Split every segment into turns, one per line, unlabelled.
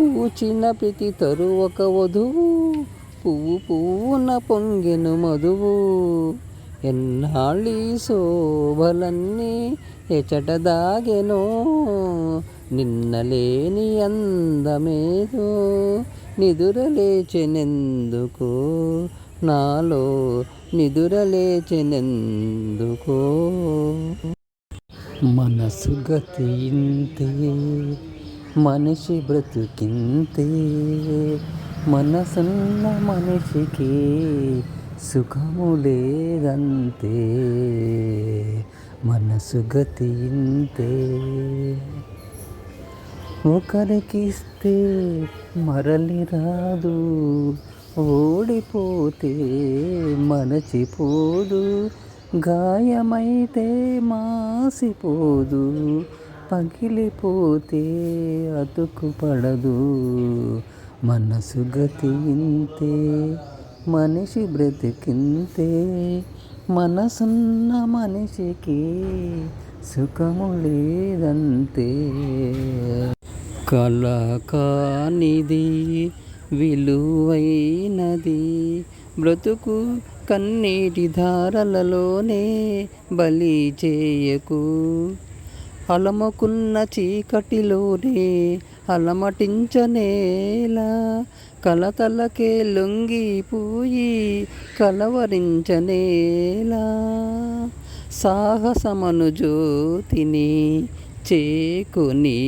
పూచిన ప్రతి తరు ఒక వధువు. పువ్వు పువ్వున పొంగెను మధువు. ఎన్నాళ్ళీ శోభలన్నీ ఎచట దాగెనో. నిన్నలేని అందమేదో నిదురలేచెనెందుకో. నాలో నిదురలేచెనెందుకో. మనసు గతింతే మనిషి బ్రతుకింతే మనసున్న మనిషికి సుఖము లేదంతే మనసు గతింతే. ఒకరికిస్తే మరలి రాదు ఓడిపోతే మనచిపోదు గాయమైతే మాసిపోదు పగిలిపోతే అతుకుపడదు మనసు గతింతే మనిషి బ్రతికింతే మనసున్న మనిషికి సుఖము లేదంతే. కళ కానిది విలువైనది బ్రతుకు కన్నీటి ధారలలోనే బలి చేయకు. అలమకున్న చీకటిలోనే అలమటించనేలా కలతలకే లొంగిపోయి కలవరించనేలా. సాహసమను జ్యోతిని చేకుని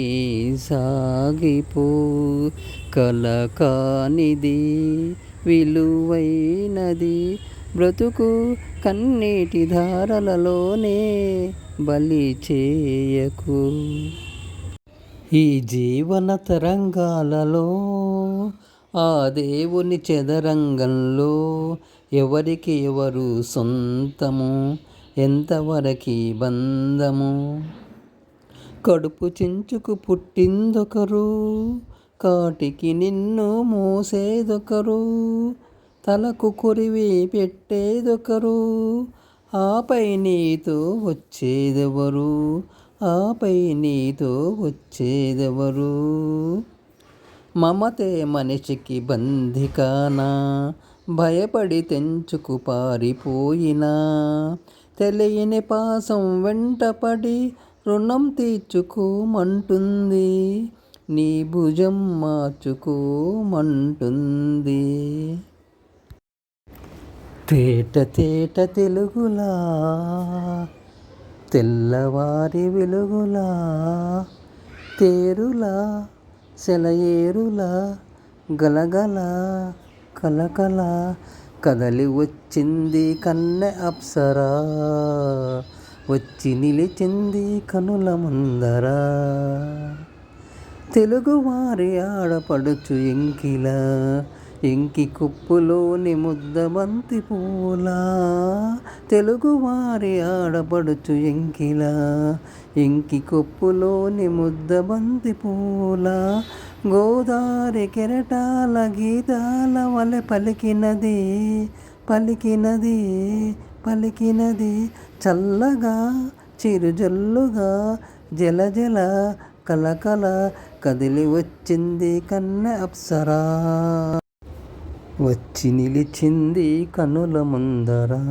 సాగిపో కలకానిది విలువైనది బ్రతుకు కన్నీటి ధారలలోనే బలి చేయకు. ఈ జీవన తరంగాలలో ఆ దేవుని చదరంగంలో ఎవరికి ఎవరు సొంతము? ఎంతవరకు బంధము? కడుపు చించుకు పుట్టిందొకరు కాటికి నిన్ను మోసేదొకరు తలకు కొరివి పెట్టేదొకరు ఆపై నీతో వచ్చేదెవరు? ఆపై నీతో వచ్చేదెవరు? మమతే మనిషికి బంధికానా? భయపడి తెంచుకు పారిపోయినా? తెలియని పాసం వెంటపడి రుణం తీర్చుకోమంటుంది. నీ భుజం మార్చుకోమంటుంది. తేట తేట తెలుగులా తెల్లవారి వెలుగులా తేరులా సెలయేరులా గలగల కలకల కదలి వచ్చింది కన్నె అప్సరా వచ్చి నిలిచింది కనుల ముందర. తెలుగువారి ఆడపడుచు ఇంకిలా ఇంకి కుప్పులోని ముద్దబంతి పూలా. తెలుగువారి ఆడపడుచు ఎంకిలా ఇంకి కొప్పులోని ముద్దబంతి పూలా. గోదారి కెరటాల గీతాల వలె పలికినది పలికినది పలికినది. చల్లగా చిరుజల్లుగా జల జల కలకల కదిలి వచ్చింది కన్న అప్సరా. వచ్చి నిలిచింది కనుల ముందరా.